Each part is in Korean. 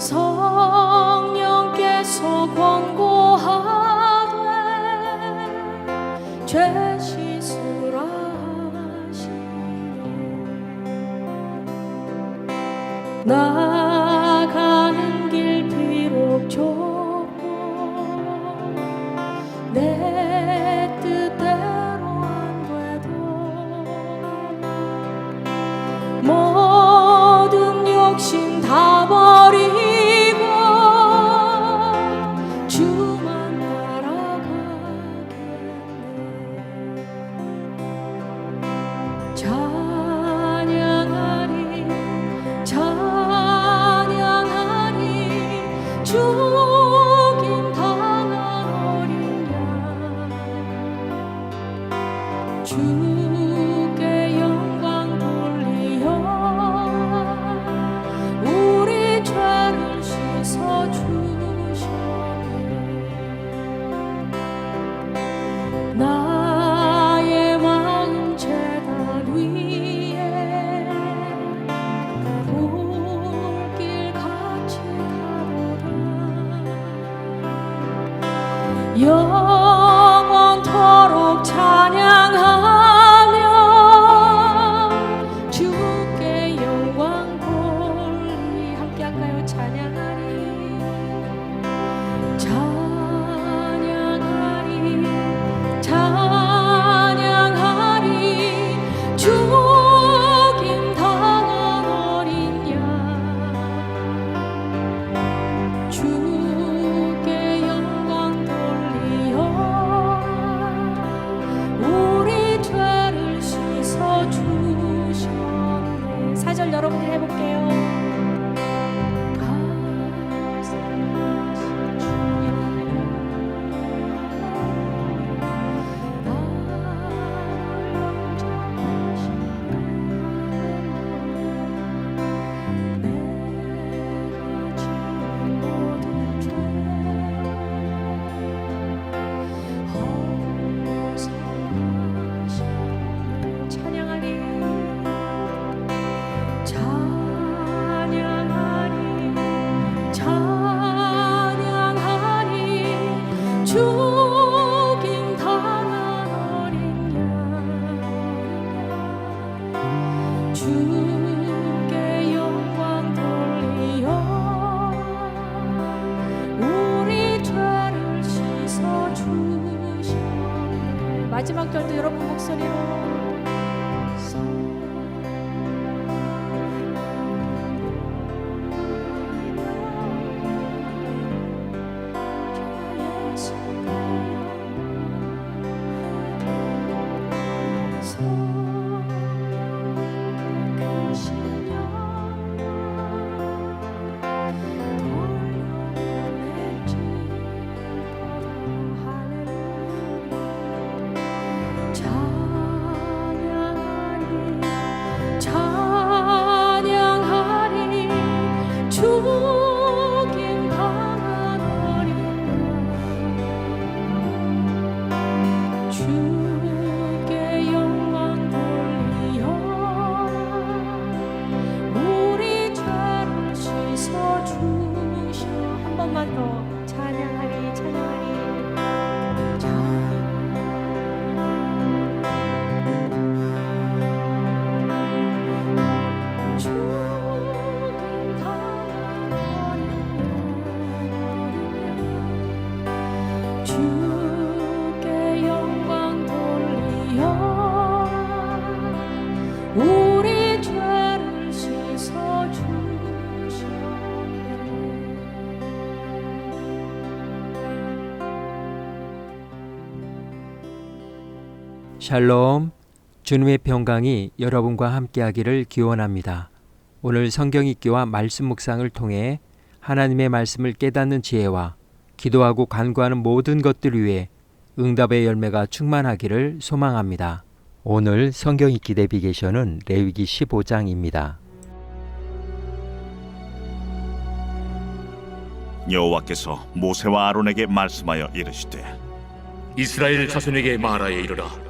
성령께서 권고하되 죄 씻으라 하시네 나 영원토록 찬양하 샬롬. 주님의 평강이 여러분과 함께하기를 기원합니다. 오늘 성경 읽기와 말씀 묵상을 통해 하나님의 말씀을 깨닫는 지혜와 기도하고 간구하는 모든 것들 위해 응답의 열매가 충만하기를 소망합니다. 오늘 성경 읽기 내비게이션은 레위기 15장입니다. 여호와께서 모세와 아론에게 말씀하여 이르시되 이스라엘 자손에게 말하여 이르라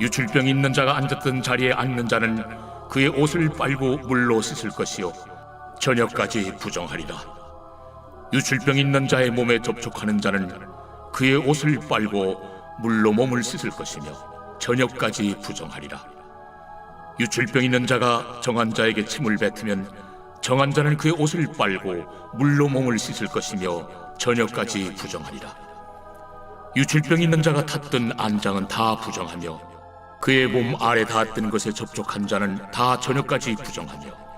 유출병이 있는 자가 앉았던 자리에 앉는 자는 그의 옷을 빨고 물로 씻을 것이요 저녁까지 부정하리라. 유출병이 있는 자의 몸에 접촉하는 자는 그의 옷을 빨고 물로 몸을 씻을 것이며 저녁까지 부정하리라. 유출병 있는 자가 정한 자에게 침을 뱉으면 정한 자는 그의 옷을 빨고 물로 몸을 씻을 것이며 저녁까지 부정하리라. 유출병 있는 자가 탔던 안장은 다 부정하며 그의 몸 아래 닿았던 것에 접촉한 자는 다 저녁까지 부정하며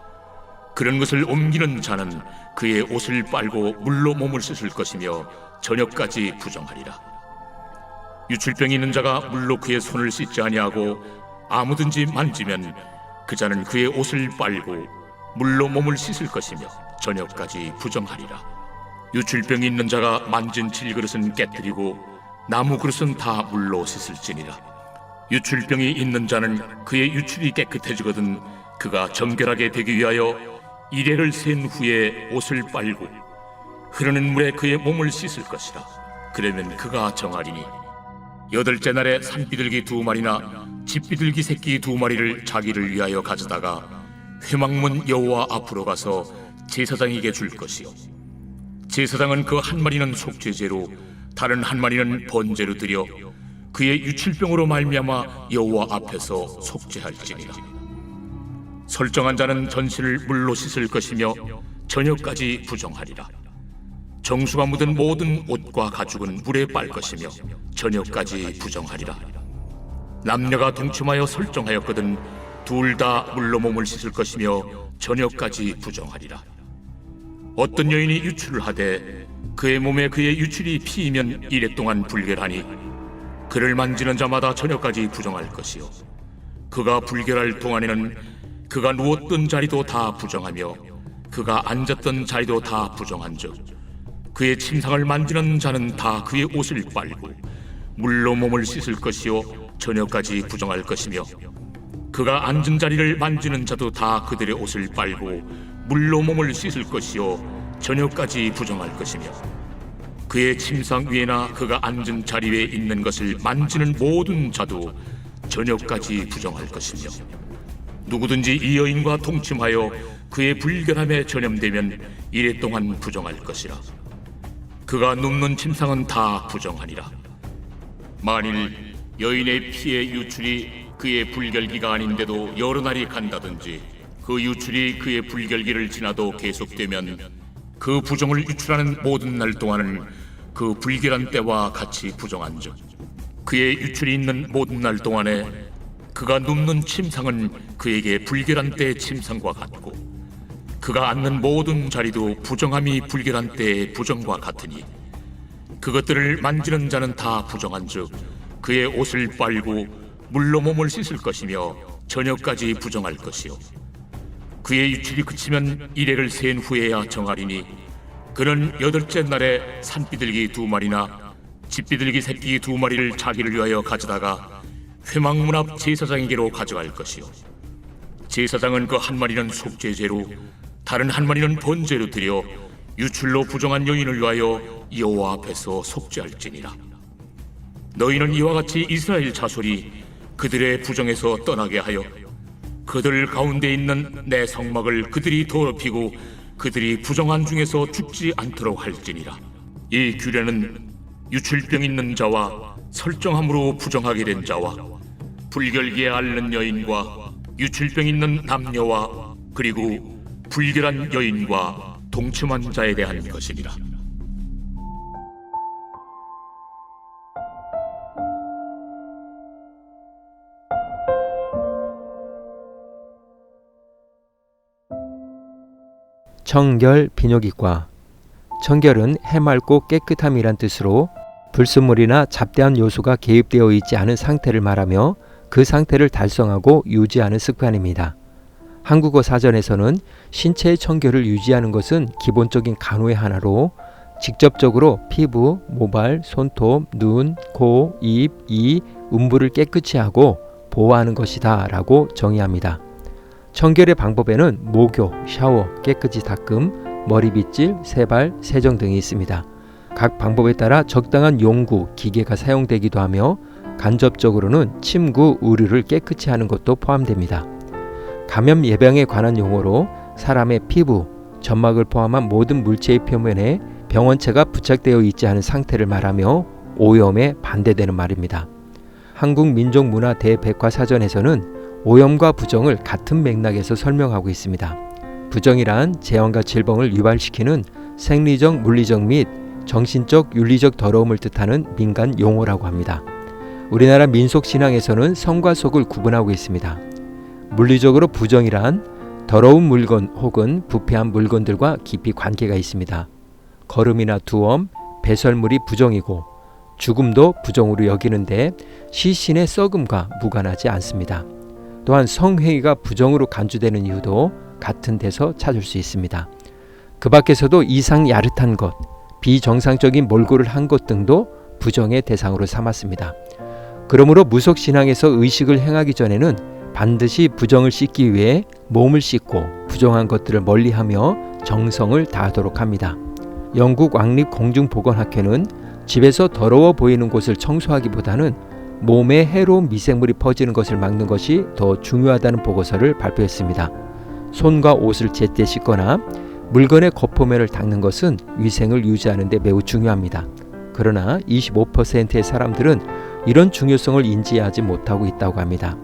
그런 것을 옮기는 자는 그의 옷을 빨고 물로 몸을 씻을 것이며 저녁까지 부정하리라. 유출병이 있는 자가 물로 그의 손을 씻지 아니하고 아무든지 만지면 그 자는 그의 옷을 빨고 물로 몸을 씻을 것이며 저녁까지 부정하리라. 유출병이 있는 자가 만진 질그릇은 깨뜨리고 나무 그릇은 다 물로 씻을지니라. 유출병이 있는 자는 그의 유출이 깨끗해지거든 그가 정결하게 되기 위하여 이래를 센 후에 옷을 빨고 흐르는 물에 그의 몸을 씻을 것이라. 그러면 그가 정하리니 여덟째 날에 산비둘기 두 마리나 집비둘기 새끼 두 마리를 자기를 위하여 가져다가 회막문 여호와 앞으로 가서 제사장에게 줄 것이요 제사장은 그 한 마리는 속죄제로 다른 한 마리는 번제로 드려 그의 유출병으로 말미암아 여호와 앞에서 속죄할지니라. 설정한 자는 전신을 물로 씻을 것이며 저녁까지 부정하리라. 정수가 묻은 모든 옷과 가죽은 물에 빨 것이며 저녁까지 부정하리라. 남녀가 동침하여 설정하였거든 둘 다 물로 몸을 씻을 것이며 저녁까지 부정하리라. 어떤 여인이 유출을 하되 그의 몸에 그의 유출이 피이면 이래 동안 불결하니 그를 만지는 자마다 저녁까지 부정할 것이요. 그가 불결할 동안에는 그가 누웠던 자리도 다 부정하며 그가 앉았던 자리도 다 부정한즉 그의 침상을 만지는 자는 다 그의 옷을 빨고 물로 몸을 씻을 것이요 저녁까지 부정할 것이며 그가 앉은 자리를 만지는 자도 다 그들의 옷을 빨고 물로 몸을 씻을 것이요 저녁까지 부정할 것이며 그의 침상 위에나 그가 앉은 자리 위에 있는 것을 만지는 모든 자도 저녁까지 부정할 것이며 누구든지 이 여인과 동침하여 그의 불결함에 전염되면 이래 동안 부정할 것이라. 그가 눕는 침상은 다 부정하니라. 만일 여인의 피의 유출이 그의 불결기가 아닌데도 여러 날이 간다든지 그 유출이 그의 불결기를 지나도 계속되면 그 부정을 유출하는 모든 날 동안은 그 불결한 때와 같이 부정한 즉 그의 유출이 있는 모든 날 동안에 그가 눕는 침상은 그에게 불결한 때의 침상과 같고 그가 앉는 모든 자리도 부정함이 불결한 때의 부정과 같으니 그것들을 만지는 자는 다 부정한즉 그의 옷을 빨고 물로 몸을 씻을 것이며 저녁까지 부정할 것이요. 그의 유출이 그치면 이래를 센 후에야 정하리니 그는 여덟째 날에 산비둘기 두 마리나 집비둘기 새끼 두 마리를 자기를 위하여 가져다가 회막문 앞 제사장에게로 가져갈 것이요. 제사장은 그 한 마리는 속죄제로 다른 한 마리는 번제로 드려 유출로 부정한 여인을 위하여 여호와 앞에서 속죄할지니라. 너희는 이와 같이 이스라엘 자손이 그들의 부정에서 떠나게 하여 그들 가운데 있는 내 성막을 그들이 더럽히고 그들이 부정한 중에서 죽지 않도록 할지니라. 이 규례는 유출병 있는 자와 설정함으로 부정하게 된 자와 불결기에 앓는 여인과 유출병 있는 남녀와 그리고 불결한 여인과 동침한 자에 대한 것이니라 청결 비뇨기과 청결은 해맑고 깨끗함이란 뜻으로 불순물이나 잡대한 요소가 개입되어 있지 않은 상태를 말하며 그 상태를 달성하고 유지하는 습관입니다. 한국어 사전에서는 신체의 청결을 유지하는 것은 기본적인 간호의 하나로 직접적으로 피부, 모발, 손톱, 눈, 코, 입, 이, 음부를 깨끗이 하고 보호하는 것이다 라고 정의합니다. 청결의 방법에는 목욕, 샤워, 깨끗이 닦음, 머리 빗질, 세발, 세정 등이 있습니다. 각 방법에 따라 적당한 용구, 기계가 사용되기도 하며 간접적으로는 침구, 의류를 깨끗이 하는 것도 포함됩니다. 감염 예방에 관한 용어로 사람의 피부, 점막을 포함한 모든 물체의 표면에 병원체가 부착되어 있지 않은 상태를 말하며 오염에 반대되는 말입니다. 한국민족문화 대백과사전에서는 오염과 부정을 같은 맥락에서 설명하고 있습니다. 부정이란 재앙과 질병을 유발시키는 생리적, 물리적 및 정신적, 윤리적 더러움을 뜻하는 민간 용어라고 합니다. 우리나라 민속 신앙에서는 성과 속을 구분하고 있습니다. 물리적으로 부정이란 더러운 물건 혹은 부패한 물건들과 깊이 관계가 있습니다. 거름이나 두엄, 배설물이 부정이고 죽음도 부정으로 여기는데 시신의 썩음과 무관하지 않습니다. 또한 성행위가 부정으로 간주되는 이유도 같은 데서 찾을 수 있습니다. 그 밖에서도 이상 야릇한 것, 비정상적인 몰골을 한 것 등도 부정의 대상으로 삼았습니다. 그러므로 무속 신앙에서 의식을 행하기 전에는 반드시 부정을 씻기 위해 몸을 씻고 부정한 것들을 멀리하며 정성을 다하도록 합니다. 영국 왕립 공중보건학회는 집에서 더러워 보이는 곳을 청소하기보다는 몸에 해로운 미생물이 퍼지는 것을 막는 것이 더 중요하다는 보고서를 발표했습니다. 손과 옷을 제때 씻거나 물건의 거포면을 닦는 것은 위생을 유지하는 데 매우 중요합니다. 그러나 25%의 사람들은 이런 중요성을 인지하지 못하고 있다고 합니다.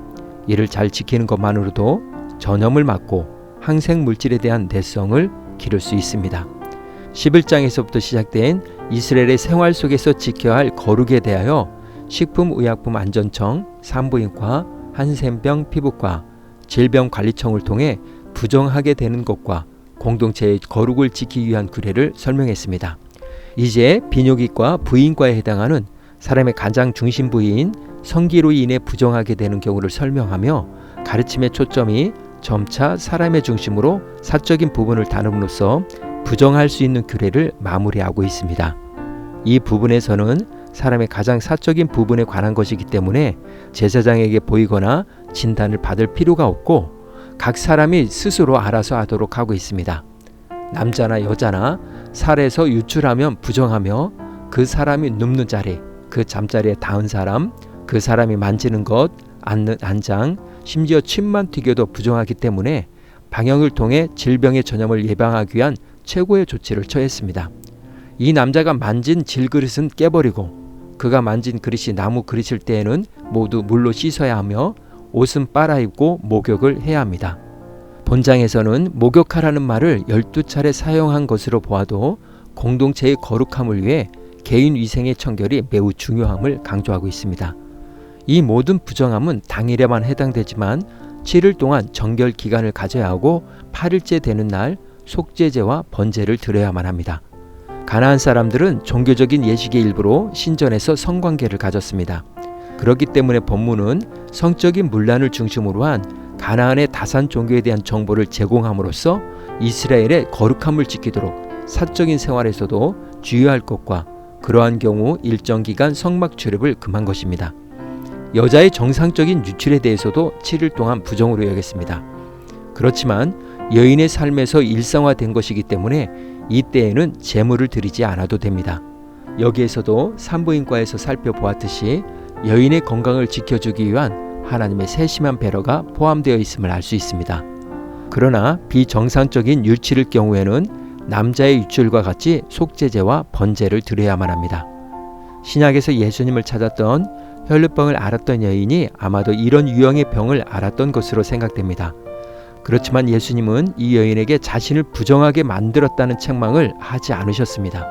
이를 잘 지키는 것만으로도 전염을 막고 항생 물질에 대한 내성을 기를 수 있습니다. 11장에서부터 시작된 이스라엘의 생활 속에서 지켜야 할 거룩에 대하여 식품의약품안전청, 산부인과, 한센병 피부과, 질병관리청을 통해 부정하게 되는 것과 공동체의 거룩을 지키기 위한 규례를 설명했습니다. 이제 비뇨기과 부인과에 해당하는 사람의 가장 중심 부위인 성기로 인해 부정하게 되는 경우를 설명하며 가르침의 초점이 점차 사람의 중심으로 사적인 부분을 다룸으로써 부정할 수 있는 규례를 마무리하고 있습니다. 이 부분에서는 사람의 가장 사적인 부분에 관한 것이기 때문에 제사장에게 보이거나 진단을 받을 필요가 없고 각 사람이 스스로 알아서 하도록 하고 있습니다. 남자나 여자나 살에서 유출하면 부정하며 그 사람이 눕는 자리, 그 잠자리에 닿은 사람, 그 사람이 만지는 것, 앉는 안장, 심지어 침만 튀겨도 부정하기 때문에 방역을 통해 질병의 전염을 예방하기 위한 최고의 조치를 처했습니다. 이 남자가 만진 질그릇은 깨버리고 그가 만진 그릇이 나무 그릇일 때에는 모두 물로 씻어야 하며 옷은 빨아입고 목욕을 해야 합니다. 본장에서는 목욕하라는 말을 12차례 사용한 것으로 보아도 공동체의 거룩함을 위해 개인 위생의 청결이 매우 중요함을 강조하고 있습니다. 이 모든 부정함은 당일에만 해당되지만 7일 동안 정결 기간을 가져야 하고 8일째 되는 날 속죄제와 번제를 드려야만 합니다. 가나안 사람들은 종교적인 예식의 일부로 신전에서 성관계를 가졌습니다. 그렇기 때문에 본문은 성적인 문란을 중심으로 한 가나안의 다산 종교에 대한 정보를 제공함으로써 이스라엘의 거룩함을 지키도록 사적인 생활에서도 주의할 것과 그러한 경우 일정 기간 성막 출입을 금한 것입니다. 여자의 정상적인 유출에 대해서도 7일 동안 부정으로 여겼습니다. 그렇지만 여인의 삶에서 일상화된 것이기 때문에 이때에는 제물을 드리지 않아도 됩니다. 여기에서도 산부인과에서 살펴보았듯이 여인의 건강을 지켜주기 위한 하나님의 세심한 배려가 포함되어 있음을 알 수 있습니다. 그러나 비정상적인 유치일 경우에는 남자의 유출과 같이 속죄제와 번제를 드려야만 합니다. 신약에서 예수님을 찾았던 혈류병을 앓았던 여인이 아마도 이런 유형의 병을 앓았던 것으로 생각됩니다. 그렇지만 예수님은 이 여인에게 자신을 부정하게 만들었다는 책망을 하지 않으셨습니다.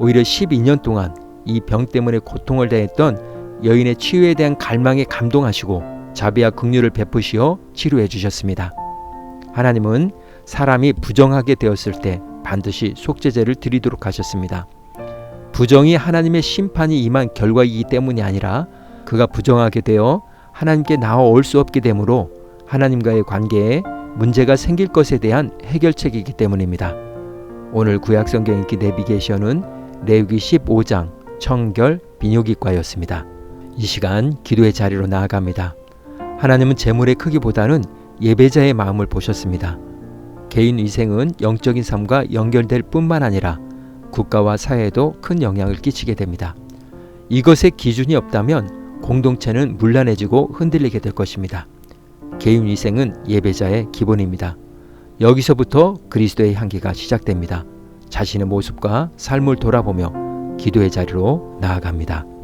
오히려 12년 동안 이 병 때문에 고통을 당했던 여인의 치유에 대한 갈망에 감동하시고 자비와 긍휼을 베푸시어 치료해 주셨습니다. 하나님은 사람이 부정하게 되었을 때 반드시 속죄제를 드리도록 하셨습니다. 부정이 하나님의 심판이 임한 결과이기 때문이 아니라 그가 부정하게 되어 하나님께 나아올 수 없게 되므로 하나님과의 관계에 문제가 생길 것에 대한 해결책이기 때문입니다. 오늘 구약 성경 읽기 내비게이션은 레위기 15장 청결 비뇨기과였습니다. 이 시간 기도의 자리로 나아갑니다. 하나님은 재물의 크기보다는 예배자의 마음을 보셨습니다. 개인 위생은 영적인 삶과 연결될 뿐만 아니라 국가와 사회에도 큰 영향을 끼치게 됩니다. 이것에 기준이 없다면 공동체는 문란해지고 흔들리게 될 것입니다. 개인 위생은 예배자의 기본입니다. 여기서부터 그리스도의 향기가 시작됩니다. 자신의 모습과 삶을 돌아보며 기도의 자리로 나아갑니다.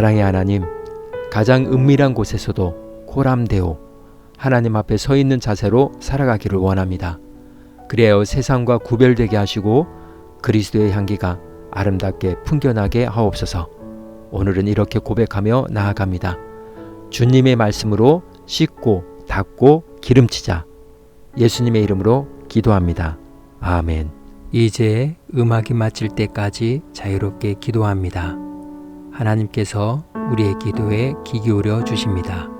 사랑의 하나님, 가장 은밀한 곳에서도 코람데오 하나님 앞에 서 있는 자세로 살아가기를 원합니다. 그래야 세상과 구별되게 하시고 그리스도의 향기가 아름답게 풍겨나게 하옵소서. 오늘은 이렇게 고백하며 나아갑니다. 주님의 말씀으로 씻고 닦고 기름치자. 예수님의 이름으로 기도합니다. 아멘. 이제 음악이 마칠 때까지 자유롭게 기도합니다. 하나님께서 우리의 기도에 귀 기울여 주십니다.